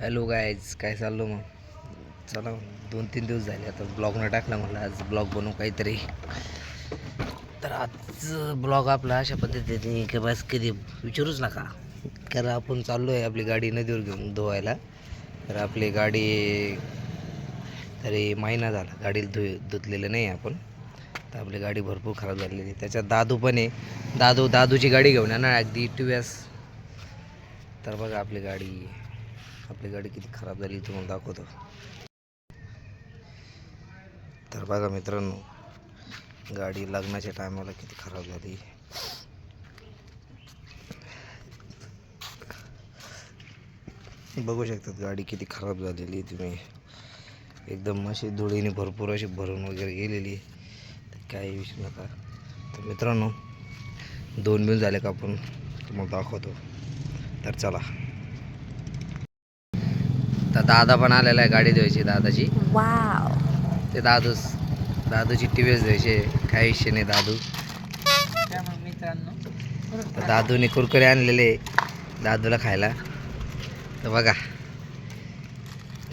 Hello guys काय चाललो मग? चला दोन तीन दिवस झाले. आता ब्लॉग न टाकला मला आज ब्लॉग बनवू काहीतरी. तर आज ब्लॉग आपला अशा पद्धतीने की बस कधी विचारूच नका. कारण आपण चाललो आहे आपली गाडी नदीवर घेऊन धुवायला. तर आपली गाडी तरी महिना झाला. गाडीला धु धुतलेलं नाही आपण. तर आपली गाडी भरपूर खराब झालेली आहे. त्याच्यात दादू पण आहे. दादू दादूची गाडी घेऊन ना अगदी टी व्ही एस तर बघा आपली गाडी. आपली गाडी किती खराब झाली तुम्हाला दाखवतो. तर बघा मित्रांनो गाडी लग्नाच्या टायमाला किती खराब झाली. बघू शकतात गाडी किती खराब झालेली आहे तुम्ही. एकदम अशी धुळीने भरपूर अशी भरून वगैरे गेलेली तर काही विषय नका तर मित्रांनो दोन बिल झाले का आपण तुम्हाला दाखवतो. तर चला. तर दादा पण आलेला आहे गाडी धुवायची दादाची. वाव. ते दादूच दादूची टी व्हीच द्यायचे काही विषय नाही दादू. तर दादूने कुरकुरे आणलेले दादूला खायला. तर बघा.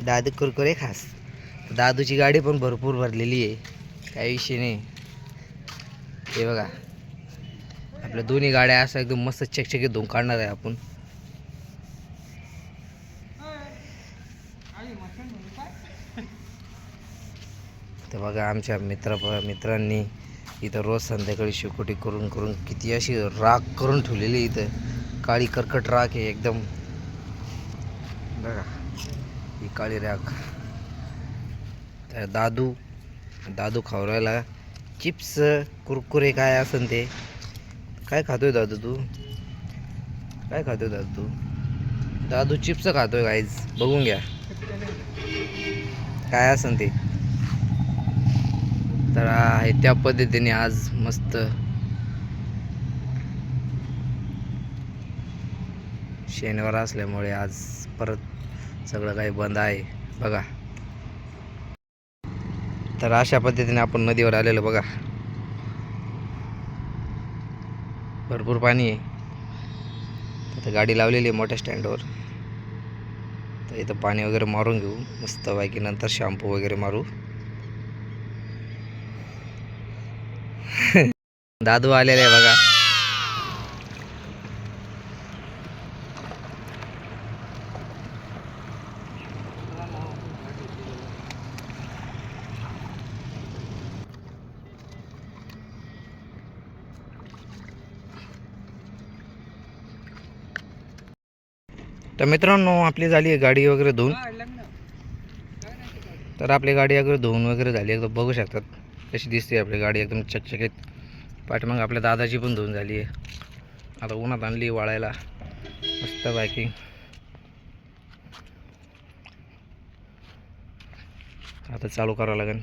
दादू कुरकुरे खास. दादूची गाडी पण भरपूर भरलेली आहे. काही विषय नाही. हे बघा. आपल्या दोन्ही गाड्या असं एकदम मस्त चकचकीत धुवून काढणार आहे आपण. तर बघा आमच्या मित्र मित्रांनी इथं रोज संध्याकाळी शेकोटी करून करून किती अशी राख करून ठेवलेली इथं. काळी कर्कट राख आहे एकदम. बघा ही काळी राख तर दादू दादू खावरायला चिप्स कुरकुरे काय असन ते? काय खातोय दादू तू? काय खातोय दादू तू? दादू चिप्स खातोय गाईज बघून घ्या. काय असन ते? तर आहे त्या पद्धतीने आज मस्त. शनिवार असल्यामुळे आज परत सगळं काही बंद आहे. बघा. तर अशा पद्धतीने आपण नदीवर आलेलो बघा. भरपूर पाणी आहे. आता गाडी लावलेली आहे मोठ्या स्टँडवर तर इथं पाणी वगैरे मारून घेऊ. मस्त बाकी नंतर शॅम्पू वगैरे मारू. दादू आलेले आहे बघा. तर मित्रांनो आपली झाली आहे गाडी वगैरे धुवून. तर आपली गाडी वगैरे धुवून वगैरे झाली एकदम बघू शकतात. कशी दिसते आपली गाडी एकदम चकचकीत. पाठीमाग आपल्या दादाची पण धुवून झाली आहे. आता उन्हात आणली वाळायला. मस्त बाकी आता चालू करावं लागेल.